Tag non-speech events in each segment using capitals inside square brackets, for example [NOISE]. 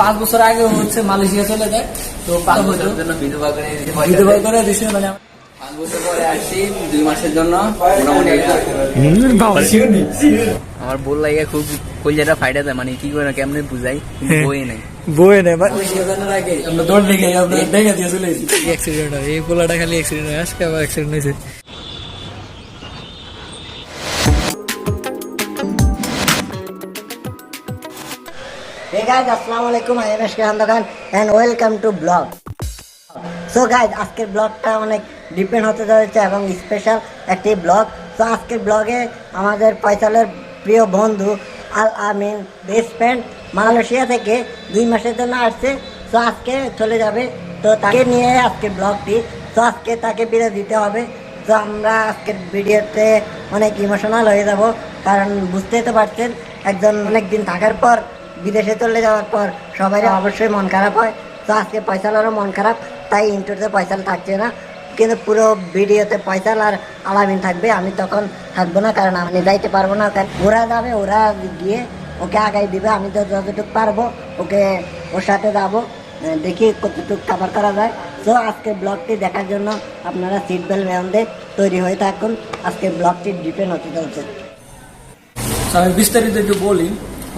পাঁচ বছর আগে হচ্ছে মালয়েশিয়া চলে যায়। তো পাঁচ বছর জন্য বিধবা করে বিধবা করে দিছে মানে পাঁচ বছর পরে আসছি দুই মাসের জন্য মোটামুটি আমার বল লাগে খুব কলজাটা ফাইটা যায় মানে কি করে কেমনে বুঝাই? বই নাই। বই নেই মালয়েশিয়া আমরা দৌড় দেখে আমরা দেখে দিয়ে চলে এসেছি। অ্যাক্সিডেন্ট হয় এই পোলাটা খালি অ্যাক্সিডেন্ট হয় আজকে আবার অ্যাক্সিডেন্ট হয়েছে। Hey guys, আসসালামু আলাইকুম আই এম এস খান দোকান and welcome to blog so guys আজকের ব্লগটা অনেক ডিপেন্ড হতে যাচ্ছে এবং স্পেশাল একটি ব্লগ তো আজকের ব্লগে আমাদের পয়সালের প্রিয় বন্ধু Al Amin best friend Malaysia থেকে দুই মাসের জন্য আসছে। তো আজকে চলে যাবে। তো তাকে নিয়ে আজকের ব্লগটি তো আজকে তাকে বিদায় দিতে হবে। তো আমরা আজকের ভিডিওতে অনেক ইমোশনাল হয়ে যাব। কারণ বুঝতেই তো পারছেন একজন অনেক দিন থাকার পর বিদেশে চলে যাওয়ার পর সবাই অবশ্যই মন খারাপ হয়। তো আজকে পয়সালারও মন খারাপ, তাই ইন্টারতে পয়সাল থাকছে না। কিন্তু পুরো ভিডিওতে পয়সাল আর আলামিন থাকবে, আমি তখন থাকব না, কারণ আমি যাইতে পারব না। কারণ ওরা যাবে, ওরা গিয়ে ওকে আগাই দিবে, আমি তো যতটুকু পারব ওকে ওর সাথে যাব দেখি কতটুকু কাভার করা যায়। তো আজকে ব্লগটি দেখার জন্য আপনারা সিট বেল্ট বেঁধে তৈরি হয়ে থাকুন। আজকে ব্লগটি ডিপেন্ড হতে চলছে। আমি বিস্তারিত একটু বলি।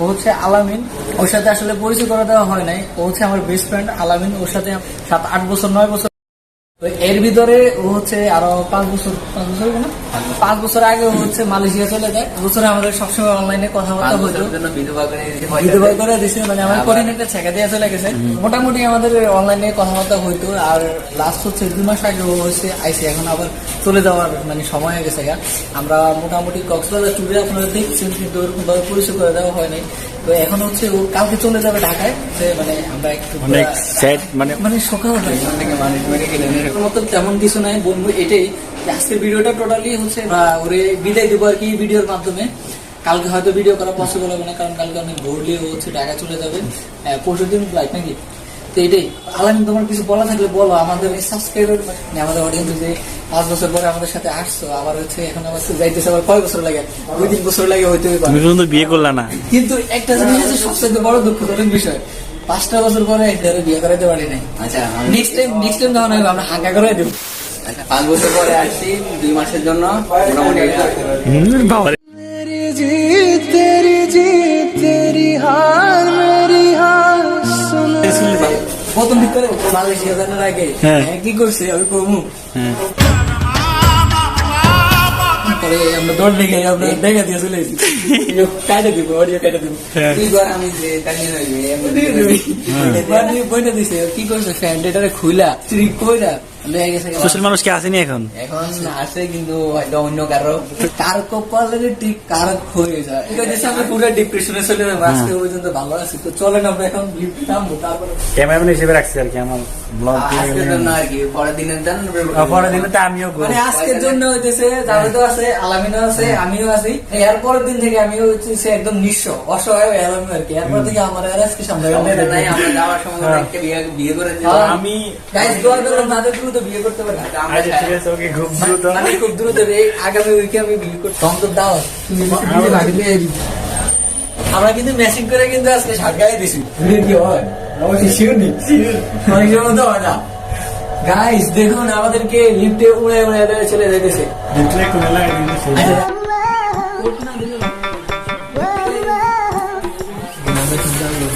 ও হচ্ছে আলামিন, ওর সাথে আসলে পরিচয় করে দেওয়া হয় নাই। ও হচ্ছে আমার বেস্ট ফ্রেন্ড আলামিন, ওর সাথে সাত, আট বছর, নয় বছর তো এর ভিতরে ও হচ্ছে আরও পাঁচ বছর পাঁচ বছর না? পাঁচ বছর আগে ও হচ্ছে মালয়েশিয়া চলে যায়। বছরে আমাদের সবসময় অনলাইনে কথাবার্তা হতো। বিধবা করে দিছে মানে আমার একটা ছেঁকা দিয়ে চলে গেছে। মোটামুটি আমাদের অনলাইনে কথাবার্তা হইতো। আর লাস্ট হচ্ছে দুই মাস আগে ও হচ্ছে আইসি এখন আবার চলে যাওয়ার মানে সময় হয়ে গেছে গা। আমরা মোটামুটি কক্সবাজার ট্যুরে আপনারা দেখছেন কিন্তু ওরকম ভাবে পরিচয় করে দেওয়া হয়নি তো এখন হচ্ছে ও কালকে চলে যাবে ঢাকায়। যে মানে আমরা একটু মানে মানে সকাল হয় এখান মতো তেমন কিছু নাই। বলব এটাই। আজকের ভিডিওটা টোটালি হচ্ছে ওরে বিদায় দেবো আর কি ভিডিওর মাধ্যমে। কালকে হয়তো ভিডিও করা পসিবল হবে না কারণ কালকে অনেক ভোরলি হচ্ছে ঢাকা চলে যাবে। পরশু দিন ফ্লাইট নাকি? তো এটাই। আলামিন তোমার কিছু বলা থাকলে বলো। আমাদের সাবস্ক্রাইবার মানে আমাদের অডিয়েন্স যে পাঁচ বছর পরে আমাদের সাথে আসছো আবার হচ্ছে এখন আবার যাইতেছে আবার কয় বছর লাগে? দুই তিন বছর লাগে পারে। তুমি কিন্তু বিয়ে করলা না। কিন্তু একটা জিনিস হচ্ছে সবচেয়ে বড় দুঃখজনক বিষয়। পাঁচটা বছর পরে এদের বিয়ে করাইতে পারি নাই। আচ্ছা নেক্সট টাইম নেক্সট টাইম হবে আমরা হাঙ্গা করে দেবো। আচ্ছা, পাঁচ বছর পরে আসছি দুই মাসের জন্য মোটামুটি বাবা প্রথম দিক করে মালয়েশিয়া জানার আগে হ্যাঁ। হ্যাঁ, কি করছে? আমি কমু। হ্যাঁ পরে আমরা দৌড় দেখে আমরা দেখে দিয়ে চলে এসেছি কাটে দিব অডিও কাটে দিব হ্যাঁ। তুই আমি যে হইবে এমনি বইটা দিছে কি করছে ফ্যান এটারে খুইলা স্ত্রী কইরা লেগে সোশ্যাল মানুষ কি আসেনি এখন? এখন আসে কিন্তু হয়তো অন্য কারও। কার কপালের ঠিক কার হয়ে যায়? আমি পুরো ডিপ্রেশনে চলে যাব। আজকে পর্যন্ত ভালো আছি। তো চলেন আমরা এখন লিফট নামবো তারপরে ক্যামেরাম্যান হিসেবে রাখছি আর কি আমার ব্লগ আজকের জন্য আর কি পরের দিনের দেন পরের দিনে তো আমিও। মানে আজকের জন্য হইতেছে জাভেদও আছে আলামিনও আছে আমিও আছি। এর পরের দিন থেকে আমিও হচ্ছে একদম নিঃস্ব অসহায় হয়ে গেলাম আর কি। এরপর থেকে আমার আর আজকে সামনে আমরা যাওয়ার সময় হ্যাঁ। একটা বিয়ে বিয়ে করে হ্যাঁ। আমি গাইস দোয়া করলাম তাদের দ্রুত বিয়ে করতে পারে আমরা আচ্ছা ঠিক আছে ওকে খুব দ্রুত। মানে খুব দ্রুত এই আগামী উইকে আমি বিয়ে করতে তখন তো দাও। তুমি বিয়ে ভাগে দিয়ে আমরা কিন্তু ম্যাচিং করে কিন্তু আজকে শার্ট দিছি। বিয়ে কি হয়? অবশ্যই শিওর নি অনেক সময় তো হয় না। গাইস দেখুন আমাদেরকে লিফটে উড়ে উড়ে উড়ে চলে যেতেছে। দেখলে কোনো লাগে আচ্ছা,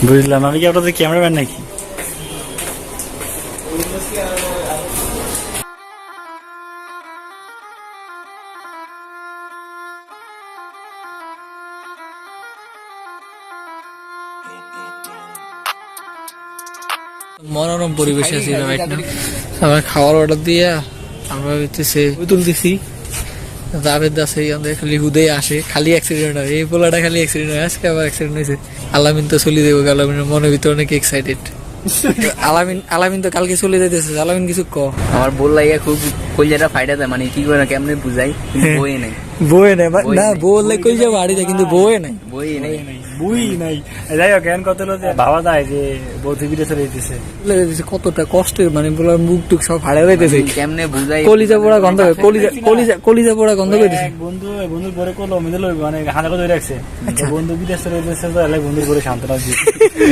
বুঝলাম আমি কি আপনাদের ক্যামেরাম্যান নাকি? মনোরম পরিবেশে আছি রাইট না আমরা খাবার অর্ডার দিয়া আমরা হইতেছে তুলতেছি। জাভেদ আছে আমাদের খালি হুদে আসে। খালি অ্যাক্সিডেন্ট হয়। এই পোলাটা খালি অ্যাক্সিডেন্ট হয়। আজকে আবার অ্যাক্সিডেন্ট হয়েছে আলামিন তো চলে দেবো আলামিনের মনের ভিতরে অনেক এক্সাইটেড আলামিন আলামিন তো কালকে চলে যাইতেছে। আলামিন কিছু ক। আমার বল লাগে খুব কলজাটা ফাইটা যায় মানে কি করে কেমনে বুঝাই? [LAUGHS] বই নাই। বয়ে নাই না। বললে কই যাব বাড়িতে কিন্তু বয়ে নাই। বই নাই। বুই নাই। যাই হোক এখন কত যে ভাবা যায় যে বৌদ্ধ বিদেশ যাইতেছে কতটা কষ্টের মানে বলার মুখ টুক সব ফাড়ে যাইতেছে কেমনে বুঝাই কলিজা পোড়া গন্ধ [LAUGHS] কলিজা কলিজা কলিজা পোড়া গন্ধ এক বন্ধু ওই বন্ধুর পরে করল মেদে লইব মানে হাতে করে ধরে রাখছে? বন্ধু বিদেশ যেতেছে তো এলাই বন্ধুর পরে শান্তনা দিচ্ছে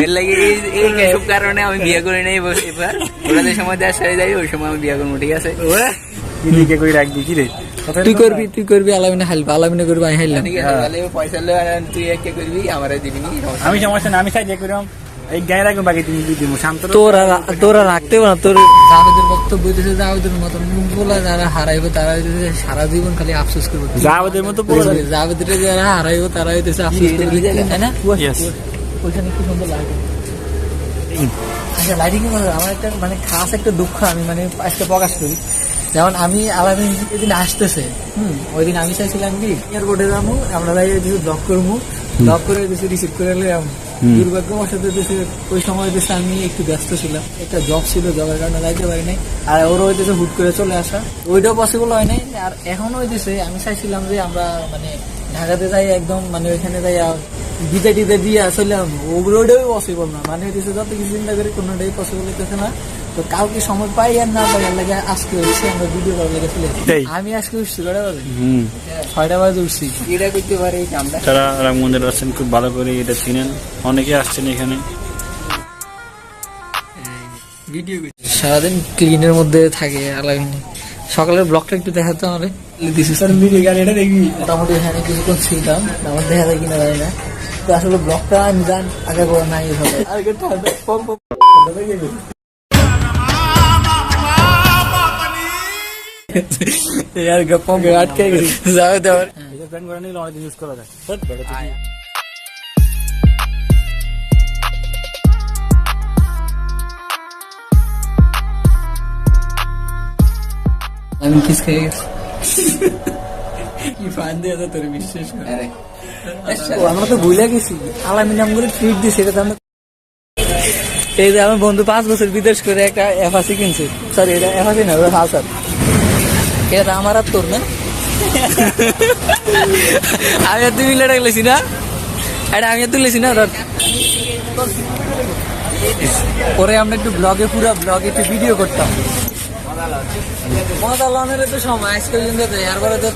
এর লাগে এই এই এসব কারণে আমি বিয়ে করে নেই এবার। ওরা যে সময় দেশ যাই ওই সময় আমি বিয়ে করব ঠিক আছে? কি দিকে করে রাখবি কি রে? তুই করবি তুই করবি আলামিনে হালবা আলামিনে করবি আমি হাইলাম। তাহলে পয়সা লো তুই একে করবি আমার দিবি নি আমি সমস্যা না আমি সাহায্য করিলাম এই গায়ে রাখব বাকি তুমি দিয়ে দিব শান্ত তোরা তোরা রাখতে না তোর জাভেদের বক্তব্য দিতেছে জাভেদের মতন বলা যারা হারাইবে তারা হইতেছে সারা জীবন খালি আফসোস করবে। যা ওদের মতো পুরো জাভেদের যারা হারাইবে তারা হইতেছে আফসোস করবে। তাই না. ওইখানে কি সুন্দর লাগে আচ্ছা লাইটিং আমার একটা মানে খাস একটা দুঃখ আমি মানে আজকে প্রকাশ করি। যেমন আমি আলামিন যেদিন আসতেছে হুম ওই দিন আমি চাইছিলাম কি এয়ারপোর্টে যাব আমরা যাই কিছু ব্লক করব ব্লক করে কিছু রিসিভ করে এলে দুর্ভাগ্যবশত দেশে ওই সময় দেশে আমি একটু ব্যস্ত ছিলাম একটা জব ছিল জবের কারণে যাইতে পারি নাই আর ওরও হইতেছে হুট করে চলে আসা। ওইটাও পসিবল হয় নাই আর এখন হইতেছে আমি চাইছিলাম যে আমরা মানে ঢাকাতে যাই একদম মানে ওইখানে যাই বিদে টিদে দিয়ে আসলাম ওগুলোটাই পসিবল না। মানে হইতেছে যত কিছু চিন্তা করি কোনোটাই পসিবল হইতেছে না। তো কাউকে সময় পাই আর না পাই লাগে আজকে উঠছি আমরা ভিডিও করার লেগে। তাই? আমি আজকে উঠছি কটা বাজে? ছয়টা বাজে উঠছি। এটা করতে পারে আমরা। তারা রাম মন্দির আসছেন খুব ভালো করে এটা চিনেন। অনেকে আসছেন এখানে। ভিডিও সারাদিন ক্লিনের মধ্যে থাকে আলামিনী সকালের ব্লগটা একটু দেখাতে আমাদের। দিস স্যার মিলি গাড়িটা দেখবি মোটামুটি এখানে কিছুক্ষণ ছিলাম আমার দেখা যায় কিনা জানি না। তো আসলে ব্লগটা আমি জান আগে করে নাই হবে আগে [LAUGHS] यार गप्पों में अटके गई जाओ और এটা প্ল্যান করে নিলে অনেকদিন ইউজ করা যায় বাট বেটা তুমি আমি কিস খেয়ে গেছি কি ফান দিয়ে তো তোর বিশ্বাস করে আরে ও, আমরা তো ভুলে গেছি আলামি নাম করে ট্রিট দিছে এটা তো আমরা এই যে আমার বন্ধু পাঁচ বছর বিদেশ করে একটা এফাসি কিনছে সরি এটা এফাসি না ওটা হালসার এটা আমার আর তোর না। আমি আর তুই মিলে গেলেছি না। এটা আমি আর তুলেছি না পরে আমরা একটু ব্লগে পুরো ব্লগে একটু ভিডিও করতাম। মজা লনের তো সময় আজকে পর্যন্ত তো এরপরে তো।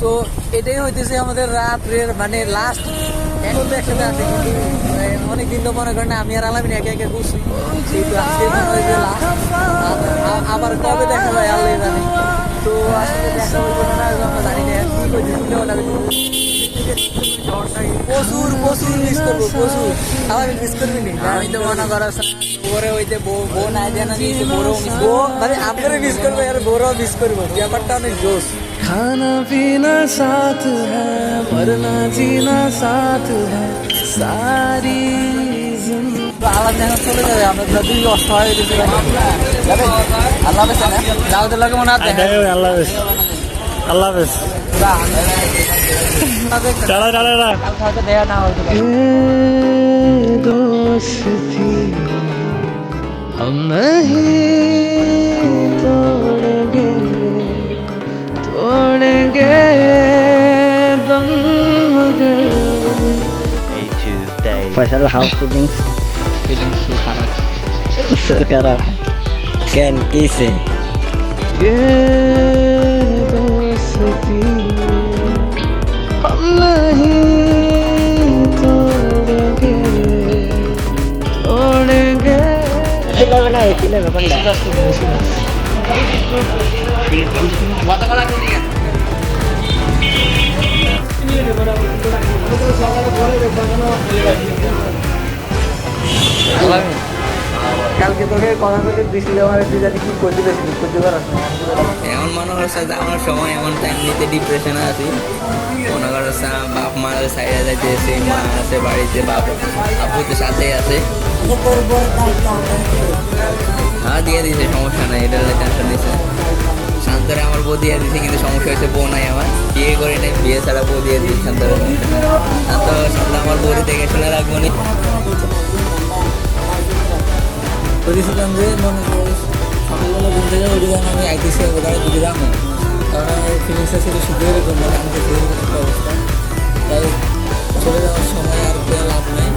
তো এটাই হইতেছে আমাদের রাত্রের মানে লাস্ট একসাথে আছে কিন্তু আহ, অনেকদিন তো মনে করেন আমি আর আলামিন একে একে হয় আ- আবার কবে দেখা যায় আল্লাহ জানে। তো আসলে দেখা হইবে না জানি না। কি করছি প্রচুর প্রচুর মিস করবো প্রচুর আলামিন মিস করবি নি আমি তো মনে করো ওরে হইতে বউ বউ না জানা দিয়েছে বড়ও মিস ও মানে আপনারা মিস করবো আর বড়ও মিস করবো ব্যাপারটা অনেক জোশ खाना पीना साथ है मरना जीना साथ है सारी जिंदगी তো আলাদা দেখা চলে যাবে আমরা দুই অসহায় হয়ে গেছি যাবে আল্লাহ হাফেজ না যাও তো লাগে মনে হয় দেখা আচ্ছা, আল্লাহ হাফেজ আল্লাহ হাফেজ টাটা টাটা টাটা কালকে হয়তো দেখা না হইতে পারে ये दोस्ती हम नहीं तोड़ेंगे तोड़ेंगे दम मगर Special housekeeping sekarang Ken Kise ये কালকে তোকে কথা বলে দিছিল আমার তুই জানি কি করতে পেরেছিস করতে পারছ এমন মনে করছে আমার সময় এমন টাইম নিতে ডিপ্রেশনে আছি। মনে করছে বাপ মা সাইডে যাইতেছে মা আছে বাড়িতে বাপ আপু তো সাথেই আছে। দিয়ে দিছে সমস্যা নাই, এটা টেনশন নিছে শান্তরে আমার বউ দিয়ে দিছে কিন্তু সমস্যা হয়েছে বউ নাই আমার। বিয়ে করি নাই, বিয়ে ছাড়া বউ দিয়ে দিই শান্তর। শান্ত শান্ত আমার বউরে দেখে শুনে রাখব নি। বলেছিলাম যে, মনে করো সকালবেলা ঘুম থেকে উঠে যখন আমি আইতেছি দিকে যাব তখন আমার ফিলিংসটা ছিল শুধু এরকম মানে আমি দেখি অবস্থা তাই চলে যাওয়ার সময় আর লাভ নেই।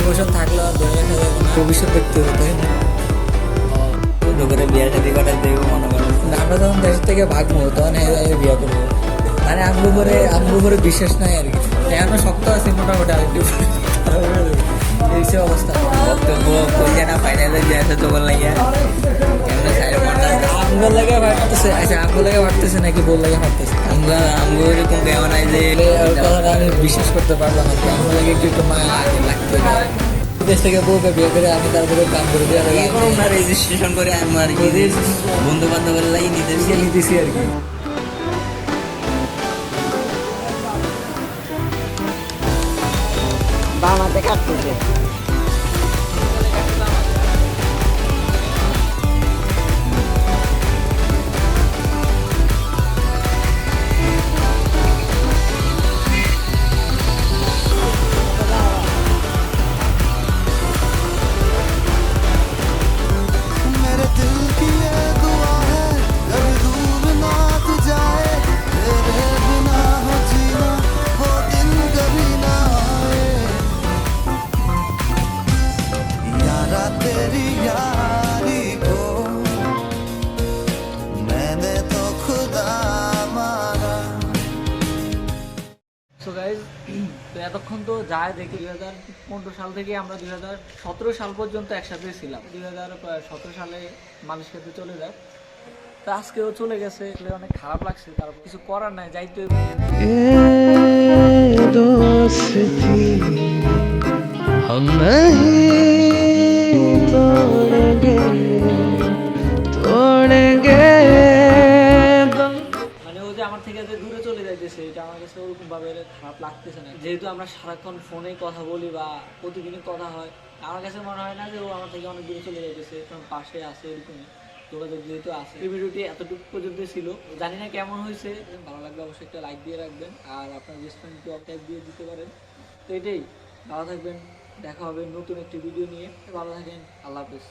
ইমোশন থাকলে আর ধরে রাখা যাবে না। ভবিষ্যৎ দেখতে হবে, তাই ছোট করে বিয়ে দেবো মনে করো। আমরা যখন দেশ থেকে ভাগবো তখন বিয়ে করব। মানে আমগো উপরে আমগো উপরে বিশ্বাস নাই আর কি। এখনও শক্ত আছে মোটামুটি আর একটু এই সে অবস্থা। বক্তব্য না ফাইনালে যে আছে লাগিয়া। সাইড লাগে ভাবতেছে আচ্ছা লাগে ভাবতেছে নাকি লাগে ভাবতেছে আমগো আমগো এরকম কেমন আছে যে কথাটা আমি বিশ্বাস করতে পারলাম না। আমার লাগে একটু একটু মায়া লাগে লাগতে দেশ থেকে বউকে বিয়ে করে আমি তারপরে কাম করে দিয়ে না রেজিস্ট্রেশন করে আমার কি। বন্ধু বান্ধবের লাগি নিতেছি নিতেছি আর কি। কাটতেছে। দেখি দুই হাজার পনেরো সাল থেকে আমরা দুই হাজার সতেরো সাল পর্যন্ত একসাথে ছিলাম দুই হাজার সতেরো সালে মালয়েশিয়াতে চলে যায় তো আজকেও চলে গেছে আসলে অনেক খারাপ লাগছে তারপর কিছু করার নাই যাইতে ये दोस्ती हम नहीं तोड़ेंगे যাইতেছে এটা আমার কাছে ওরকম ভাবে খারাপ লাগতেছে না। যেহেতু আমরা সারাক্ষণ ফোনে কথা বলি বা প্রতিদিনই কথা হয়, আমার কাছে মনে হয় না যে ও আমার থেকে অনেক দূরে চলে যাইতেছে, কারণ পাশে আছে এরকমই, যোগাযোগ যেহেতু আছে। এই ভিডিওটি এতটুকু পর্যন্ত ছিল। জানি না কেমন হয়েছে, ভালো লাগলে অবশ্যই একটা লাইক দিয়ে রাখবেন, আর আপনার রেস্টুরেন্টকে অফ দিয়ে দিতে পারেন। তো এটাই, ভালো থাকবেন, দেখা হবে নতুন একটি ভিডিও নিয়ে। ভালো থাকেন, আল্লাহ হাফেজ।